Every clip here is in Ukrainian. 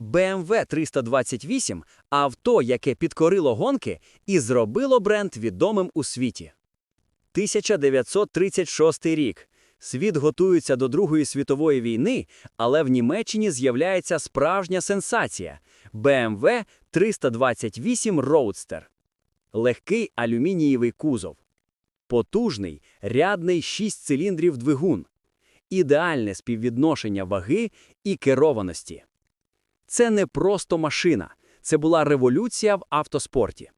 BMW 328 – авто, яке підкорило гонки і зробило бренд відомим у світі. 1936 рік. Світ готується до Другої світової війни, але в Німеччині з'являється справжня сенсація – BMW 328 Roadster. Легкий алюмінієвий кузов. Потужний, рядний 6 циліндрів двигун. Ідеальне співвідношення ваги і керованості. Це не просто машина, це була революція в автоспорті.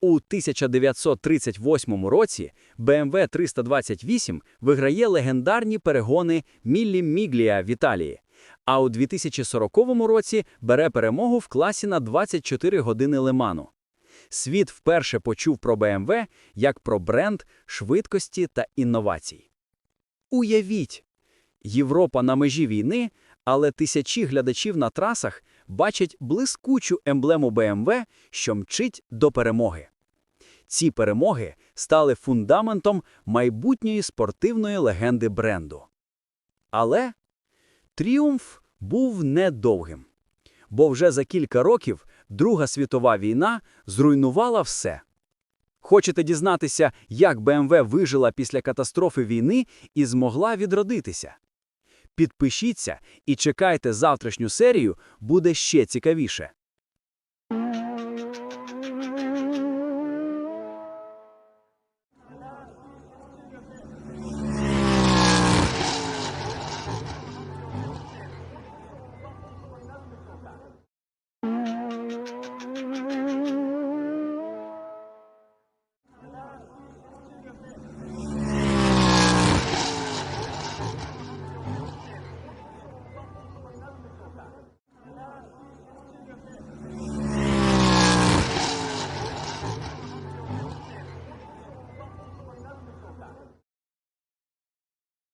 У 1938 році BMW 328 виграє легендарні перегони Міллі Міглія в Італії, а у 2040 році бере перемогу в класі на 24 години Леману. Світ вперше почув про BMW як про бренд швидкості та інновацій. Уявіть, Європа на межі війни, але тисячі глядачів на трасах бачать блискучу емблему BMW, що мчить до перемоги. Ці перемоги стали фундаментом майбутньої спортивної легенди бренду. Але тріумф був недовгим, бо вже за кілька років Друга світова війна зруйнувала все. Хочете дізнатися, як BMW вижила після катастрофи війни і змогла відродитися? Підпишіться і чекайте завтрашню серію, буде ще цікавіше.